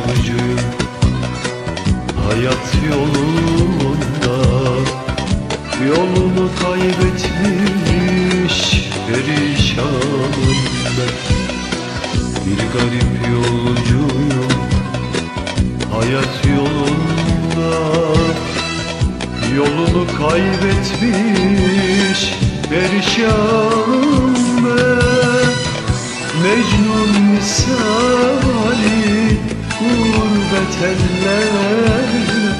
yolcuyum Hayat yolunda. Yolunu kaybetmiş perişanım ben Bir garip yolcuyum Hayat yolunda. Yolunu kaybetmiş perişanım ben Mecnun misali gurbet ellerde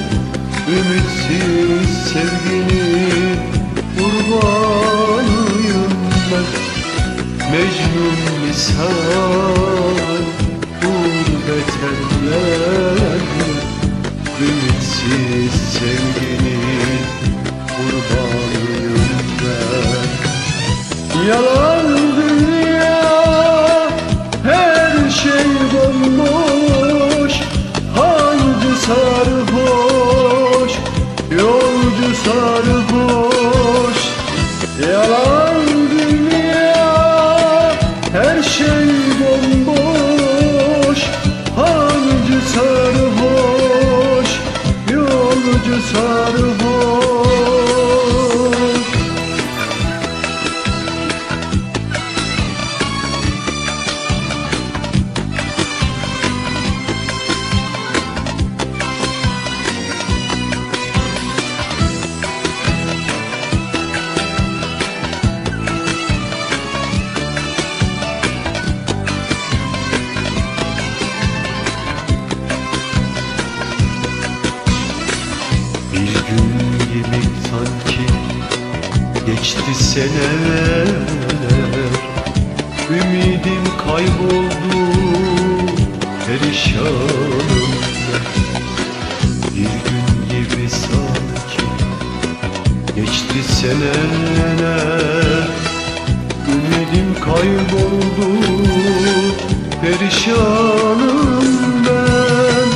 Ümitsiz sevginin kurbanıyım ben. Mecnun misal gurbet ellerde Ümitsiz sevginin kurbanıyım ben. Yalan sarhoş yolcu sarhoş. Yalan dünya her şey bomboş. Hancı sarhoş yolcu sarhoş geçti seneler. Ümidim kayboldu perişanım. Bir gün gibi sanki geçti seneler. Ümidim kayboldu perişanım ben.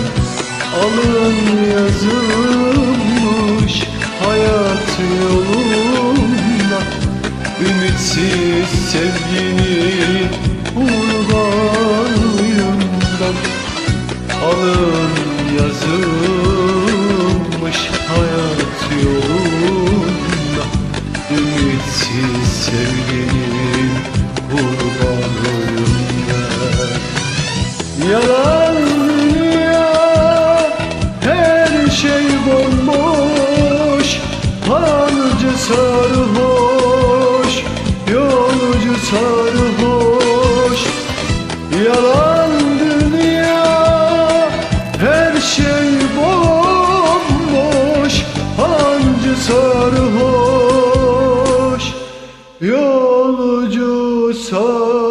Alın yazılmış Sevgini Sevginin urganıyından Alın yazılmış hayat yolunda. Ümitsiz sevginin urganıyından Yalan dünya her şey bomboş. Yalancı sarı so